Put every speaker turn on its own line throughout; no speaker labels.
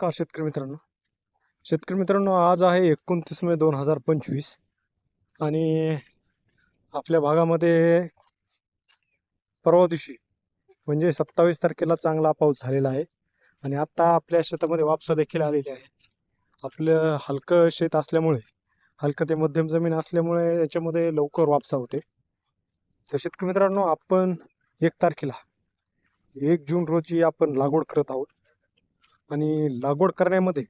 नमस्कार शेतकरी मित्रांनो? शेतकरी मित्रांनो आज आहे एकोणतीस मे दोन हजार पंचवीस आणि आपल्या भागामध्ये परवा दिवशी म्हणजे सत्तावीस तारखेला चांगला पाऊस झालेला आहे आणि आत्ता आपल्या शेतामध्ये वापसा देखील आलेली आहे आपलं हलकं शेत असल्यामुळे हलकं ते मध्यम जमीन असल्यामुळे याच्यामध्ये लवकर वापसा होते. तर शेतकरी मित्रांनो आपण एक तारखेला एक जून रोजी आपण लागवड करत आहोत. आणि लागवड करण्यामध्ये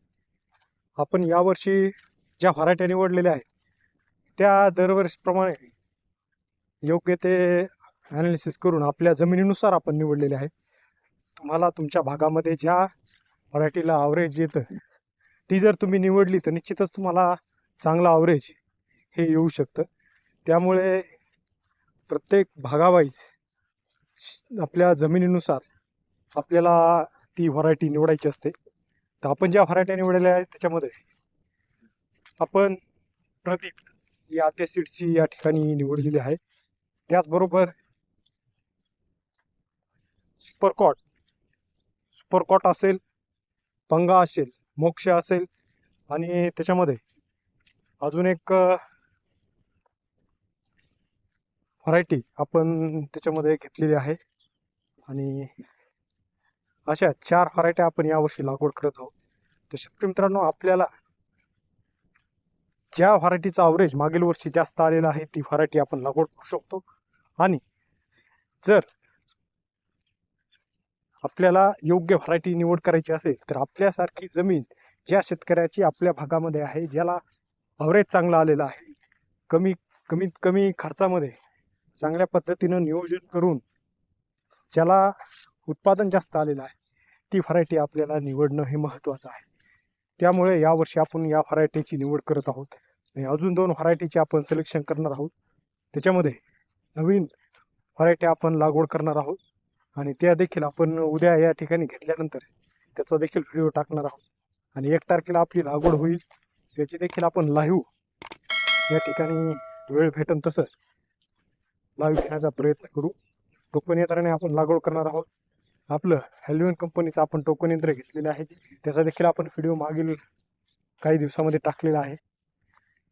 आपण यावर्षी ज्या फराट्या निवडलेल्या आहेत त्या दरवर्षीप्रमाणे योग्य ते ॲनालिसिस करून आपल्या जमिनीनुसार आपण निवडलेले आहे तुम्हाला तुमच्या भागामध्ये ज्या मराठीला आवरेज येतं ती जर तुम्ही निवडली तर निश्चितच तुम्हाला चांगला आवरेज हे येऊ शकतं. त्यामुळे प्रत्येक भागावाईज आपल्या जमिनीनुसार आपल्याला ती व्हरायटी निवडायची असते. तर आपण ज्या व्हरायट्या निवडलेल्या आहेत त्याच्यामध्ये आपण प्रदीप ही आत्या सीड्सची या ठिकाणी निवडलेली आहे. त्याचबरोबर सुपरकॉट सुपरकॉट असेल पंगा असेल मोक्ष असेल आणि त्याच्यामध्ये अजून एक व्हरायटी आपण त्याच्यामध्ये घेतलेली आहे. आणि अशा चार व्हरायट्या आपण यावर्षी लागवड करत आहोत. तर शेतकरी मित्रांनो आपल्याला ज्या व्हरायटीचा अवरेज मागील वर्षी जास्त आलेला आहे ती व्हरायटी आपण लागवड करू शकतो. आणि जर आपल्याला योग्य व्हरायटी निवड करायची असेल तर आपल्यासारखी जमीन ज्या शेतकऱ्याची आपल्या भागामध्ये आहे ज्याला अवरेज चांगला आलेला आहे कमी कमीत कमी खर्चामध्ये चांगल्या पद्धतीनं नियोजन करून ज्याला उत्पादन जास्त आलेलं आहे ती व्हरायटी आपल्याला निवडणं हे महत्त्वाचं आहे. त्यामुळे यावर्षी आपण या व्हरायटीची निवड करत आहोत. आणि अजून दोन व्हरायटीचे आपण सिलेक्शन करणार आहोत. त्याच्यामध्ये नवीन व्हरायटी आपण लागवड करणार आहोत. आणि त्या देखील आपण उद्या या ठिकाणी घेतल्यानंतर त्याचा देखील व्हिडिओ टाकणार आहोत. आणि एक तारखेला आपली लागवड होईल. त्याची देखील आपण लाईव्ह या ठिकाणी वेळ भेटन तसं. लाईव्ह घेण्याचा प्रयत्न करू. टोकन आपण लागवड करणार आहोत. आपलं हॅल्युन कंपनीचं आपण टोकन यंत्र घेतलेलं आहे. त्याचा देखील आपण व्हिडिओ मागील काही दिवसामध्ये टाकलेला आहे.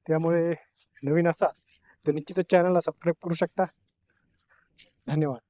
त्यामुळे नवीन असाल तर निश्चितच चॅनलला सबस्क्राईब करू शकता. धन्यवाद.